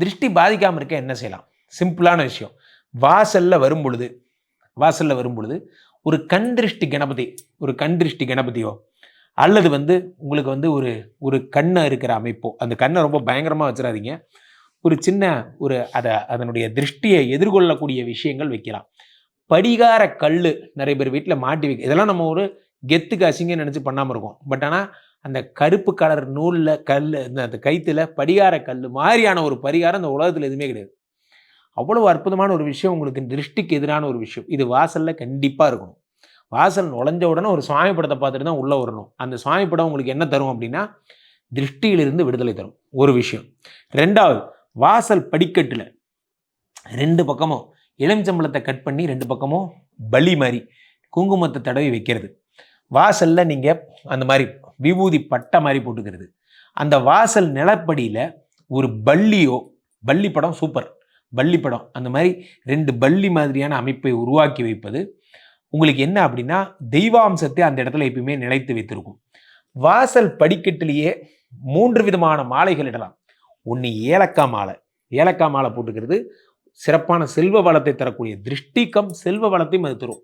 திருஷ்டி பாதிக்காமல் இருக்க என்ன செய்யலாம்? சிம்பிளான விஷயம். வாசலில் வரும் பொழுது வாசலில் வரும் பொழுது ஒரு கண் திருஷ்டி கணபதி ஒரு கண் திருஷ்டி கணபதியோ அல்லது வந்து உங்களுக்கு வந்து ஒரு ஒரு கண்ணை இருக்கிற அமைப்போ அந்த கண்ணை ரொம்ப பயங்கரமாக வச்சிடாதீங்க ஒரு சின்ன ஒரு அதை அதனுடைய திருஷ்டியை எதிர்கொள்ளக்கூடிய விஷயங்கள் வைக்கலாம். படிகார கல் நிறைய பேர் வீட்டில் மாட்டி வைக்க இதெல்லாம் நம்ம ஒரு கெத்துக்கு அசிங்கன்னு நினச்சி பண்ணாமல் இருக்கோம். பட் ஆனால் அந்த கருப்பு கலர் நூலில் கல் இந்த அந்த கைத்தில் படிகார கல் மாதிரியான ஒரு பரிகாரம் இந்த உலகத்தில் எதுவுமே கிடையாது. அவ்வளோ அற்புதமான ஒரு விஷயம் உங்களுக்கு திருஷ்டிக்கு எதிரான ஒரு விஷயம். இது வாசலில் கண்டிப்பாக இருக்கணும். வாசல் நுழைஞ்ச உடனே ஒரு சுவாமி படத்தை பார்த்துட்டு தான் உள்ளே வரணும். அந்த சுவாமி படம் உங்களுக்கு என்ன தரும் அப்படின்னா திருஷ்டியிலிருந்து விடுதலை தரும். ஒரு விஷயம். ரெண்டாவது வாசல் படிக்கட்டில் ரெண்டு பக்கமும் எலுமிச்சம்பழத்தை கட் பண்ணி ரெண்டு பக்கமும் பலி மாதிரி குங்குமத்தை தடவி வைக்கிறது. வாசலில் நீங்கள் அந்த மாதிரி விபூதி பட்டை மாதிரி போட்டுக்கிறது. அந்த வாசல் நிலப்படியில் ஒரு பள்ளியோ பள்ளி படம் சூப்பர். பள்ளி படம் அந்த மாதிரி ரெண்டு பள்ளி மாதிரியான அமைப்பை உருவாக்கி வைப்பது. உங்களுக்கு என்ன அப்படின்னா தெய்வாம்சத்தை அந்த இடத்துல எப்பயுமே நிலைத்து வைத்திருக்கும். வாசல் படிக்கட்டிலேயே மூன்று விதமான மாலைகள் இடலாம். ஒன்று ஏலக்காய் மாலை. ஏலக்காய் மாலை போட்டுக்கிறது. சிறப்பான செல்வ வளத்தை தரக்கூடிய திருஷ்டிக்கம் செல்வ வளத்தையும் அது தரும்.